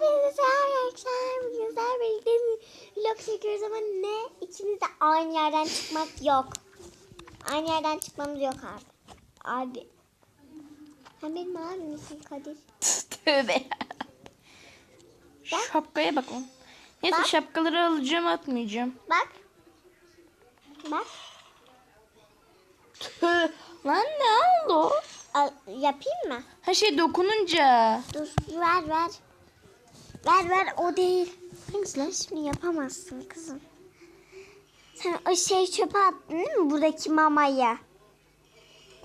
Hepinize arkadaşlar. Güzel birlikte bir vlog çekiyoruz ama ne? İkimiz de aynı yerden çıkmak yok. Aynı yerden çıkmamız yok abi. Abi. Sen benim abim misin Kadir? Tövbe. Şapkaya bak oğlum. Neyse Bak. şapkaları alacağım atmayacağım. Bak. Bak. Tüh. Lan ne oldu? Al, yapayım mı? Ha şey dokununca. Dur ver ver. Ver ver o değil. Lan? Şimdi yapamazsın kızım. Sen o şey çöpe attın değil mi? Buradaki mamayı.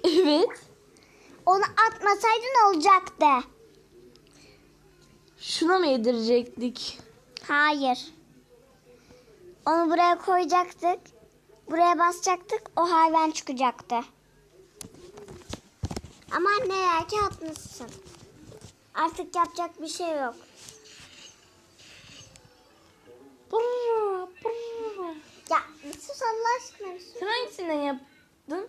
Evet. Onu atmasaydın olacaktı. Şuna mı yedirecektik? Hayır. Onu buraya koyacaktık. Buraya basacaktık. O hayvan çıkacaktı. Ama anne eğer ki atmışsın. Artık yapacak bir şey yok. Brrr, brrr. Ya bir sus Allah aşkına bir sus. Sen hangisinden yaptın?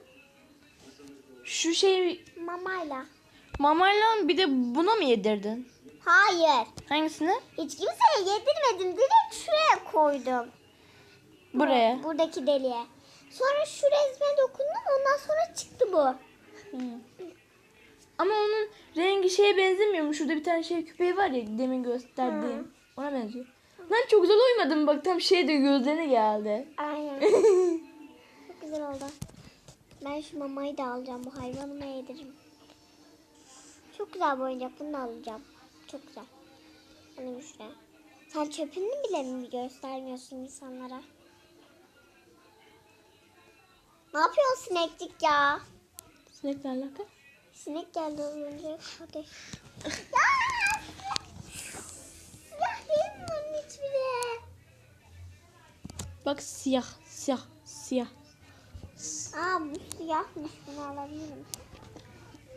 Şu şey Mamayla. mamayla bir de buna mı yedirdin? Hayır. Hangisini? Hiç kimseye yedirmedim. Direkt şuraya koydum. Buraya. Buradaki deliğe. Sonra şu resme dokundum. Ondan sonra çıktı bu. Ama onun rengi şeye benzemiyor mu? Şurada bir tane şey küpeği var ya demin gösterdiğim. Ona benziyor. Lan çok güzel uymadın bak tam şey de gözlerine geldi. Aynen. Çok güzel oldu. Ben şu mamayı da alacağım. Bu hayvanıma yediririm. Çok güzel bu oyuncak. Bunu da alacağım. Çok güzel. Hani şuraya. Sen çöpünü bile mi göstermiyorsun insanlara? Ne yapıyorsun sinekcik ya? Sinekle alaka? Sinek geldi az önce. Hadi. Ya Bak siyah, siyah, siyah. Aa bu siyahmış. Bunu alabilirim.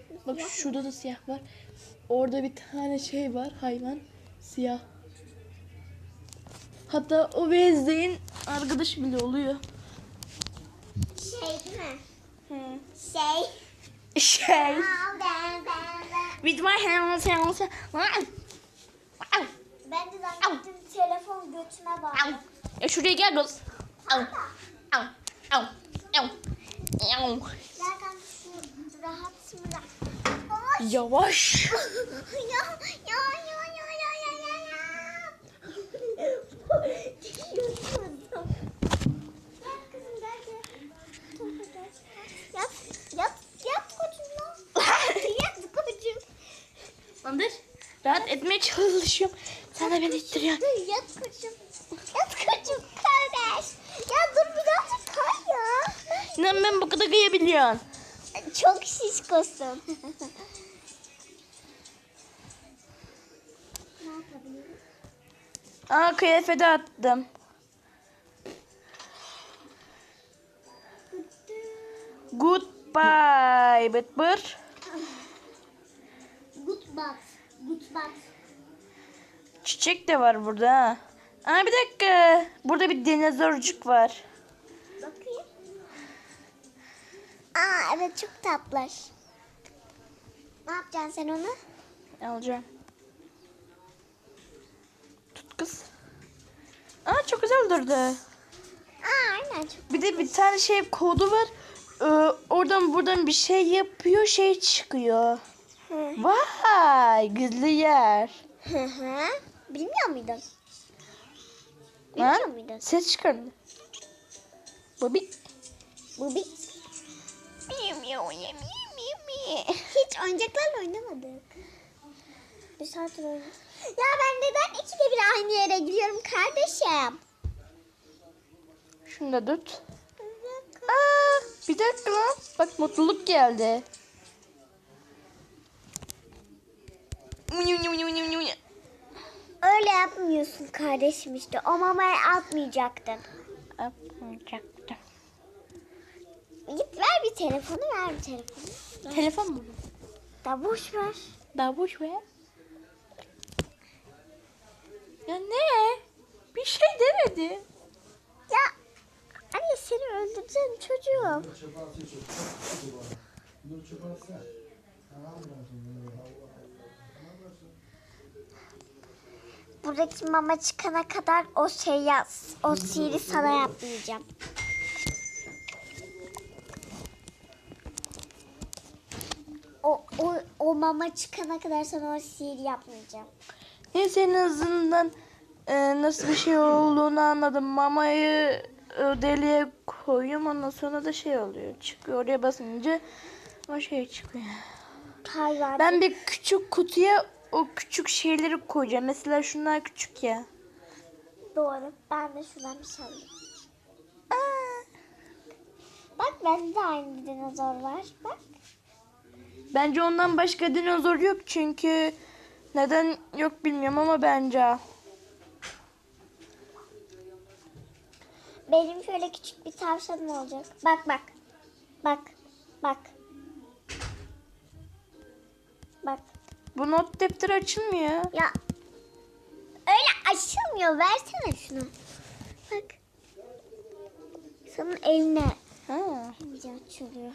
Bu Bak siyah. şurada da siyah var. Orada bir tane şey var hayvan. Siyah. Hatta o Wednesday'in arkadaşı bile oluyor. Şey değil mi? Şey. Şey. Ben. With my hands, hands. Ben de zannettim telefon götüme bağlı. E şuraya gel biraz. Al. Al. Al. Al. Al. Rahat bırak. Yavaş. ya, ya, ya, ya, ya, ya, ya, ya. Yap, yap, yap kocuğum. yap kocuğum. Landır. Rahat etmeye çalışıyorum. Sen de beni ittiriyorsun. Yap kocuğum. İnan ben bu kadar kıyabiliyorsun. Çok şişkosun. Aa kıyafeti attım. Goodbye. Bıt bır. Good bat. Good bat. Çiçek de var burada ha. Aa bir dakika. Burada bir dinozorcuk var. Bakayım. Aa evet çok tatlı. Ne yapacaksın sen onu? Alacağım. Tut kız. Aa çok güzel durdu. Aa aynen çok. Bir de bir tane şey kodu var. Ee, oradan buradan bir şey yapıyor şey çıkıyor. Hı Vay gizli yer. hı. hı. Bilmiyor muydun? Bilmiyor muydun? Ses çıkardı. Bobby. Bu bir... Hiç oyuncaklarla oynamadık. Bir saattir oynadık. Ya ben neden ikide bir aynı yere gidiyorum kardeşim? Şunu da tut. Aa, bir dakika lan. Bak mutluluk geldi. Öyle yapmıyorsun kardeşim işte. O mamayı atmayacaktın. Yapmayacaktım. Git ver bir telefonu ver bir telefonu. Telefon mu? Da boş ver. Daha boş ver. Ya ne? Bir şey demedi. Ya anne seni öldüreceğim çocuğum. buradaki mama çıkana kadar o şey yaz. O sihiri sana yapmayacağım. O, mama çıkana kadar sana o sihiri yapmayacağım. Neyse en azından e, nasıl bir şey olduğunu anladım. Mamayı e, deliğe koyuyorum ondan sonra da şey oluyor. Çıkıyor oraya basınca o şey çıkıyor. Hayvan. Ben bir küçük kutuya o küçük şeyleri koyacağım. Mesela şunlar küçük ya. Doğru. Ben de şuradan bir şey alayım. Bak bende de aynı dinozor var. Bak. Bence ondan başka dinozor yok çünkü neden yok bilmiyorum ama bence. Benim şöyle küçük bir tavşanım olacak. Bak bak. Bak. Bak. Bak. Bu not defteri açılmıyor. Ya. Öyle açılmıyor. Versene şunu. Bak. Senin eline Ha. iyice açılıyor.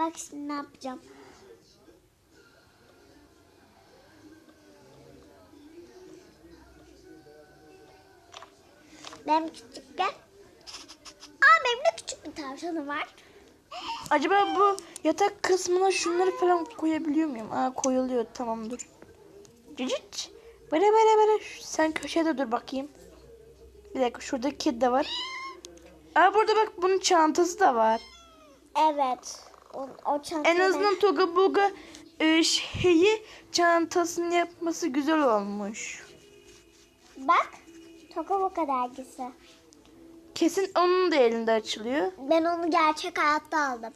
Bak şimdi ne yapacağım. Ben küçükken. Aa benim de küçük bir tavşanım var. Acaba bu yatak kısmına şunları falan koyabiliyor muyum? Aa koyuluyor tamam dur. Cicit. Böyle böyle böyle. Sen köşede dur bakayım. Bir dakika şurada kedi de var. Aa burada bak bunun çantası da var. Evet. O, o çantayı En azından Toga Boga e, şeyi çantasını yapması güzel olmuş. Bak. Tokaboka dergisi. Kesin onun da elinde açılıyor. Ben onu gerçek hayatta aldım.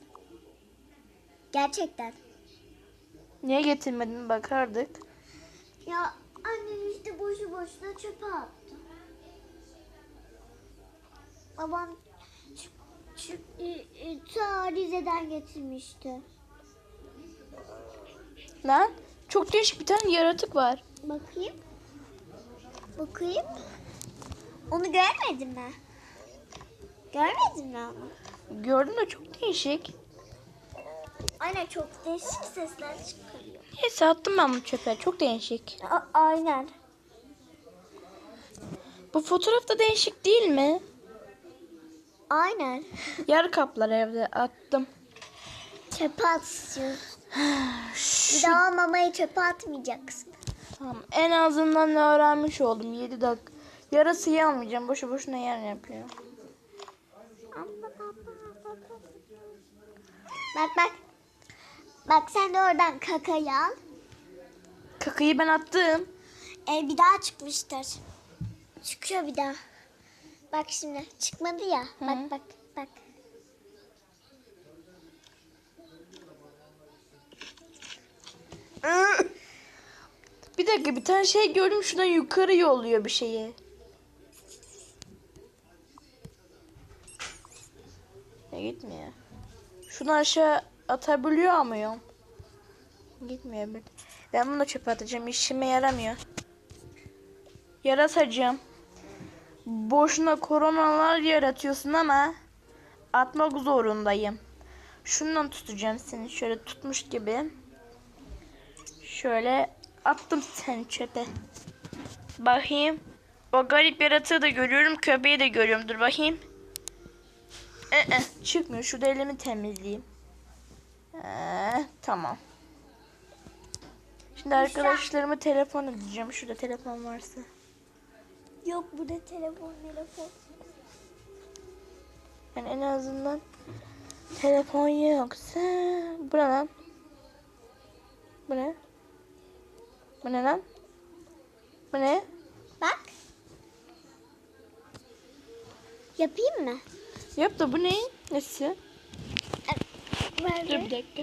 Gerçekten. Niye getirmedin bakardık. Ya annem işte boşu boşuna çöpe attı. Babam ç- ç- e, ta Rize'den getirmişti. Lan çok değişik bir tane yaratık var. Bakayım. Bakayım. Onu görmedin mi? Görmedin mi onu? Gördüm de çok değişik. Aynen çok değişik sesler çıkarıyor. Neyse attım ben bunu çöpe. Çok değişik. A- aynen. Bu fotoğraf da değişik değil mi? Aynen. Yer kaplar evde attım. Çöpe atıyorsun. Bir daha mamayı çöpe atmayacaksın. Tamam. En azından ne öğrenmiş oldum 7 dakika. Yarasıyı almayacağım. Boşu boşuna yer yapıyor. Bak bak. Bak sen de oradan kakayı al. Kakayı ben attım. E, bir daha çıkmıştır. Çıkıyor bir daha. Bak şimdi çıkmadı ya. Bak bak bak. Bir dakika bir tane şey gördüm şuradan yukarı yolluyor bir şeyi. Ne gitmiyor. Şunu aşağı atabiliyor muyum? Gitmiyor bir. Ben bunu çöpe atacağım. İşime yaramıyor. Yaratacağım. Boşuna koronalar yaratıyorsun ama atmak zorundayım. Şundan tutacağım seni şöyle tutmuş gibi. Şöyle attım seni çöpe. Bakayım. O garip yaratığı da görüyorum. Köpeği de görüyorum. Dur bakayım. Ee, çıkmıyor. Şurada elimi temizleyeyim. Ee, tamam. Şimdi arkadaşlarıma telefon edeceğim. Şurada telefon varsa. Yok burada telefon telefon. Yani en azından telefon yoksa. Bu ne lan? Bu ne? Bu ne lan? Bu ne? Bak. Yapayım mı? Yap da bu ne? Nesi? Ver Dur bir dakika.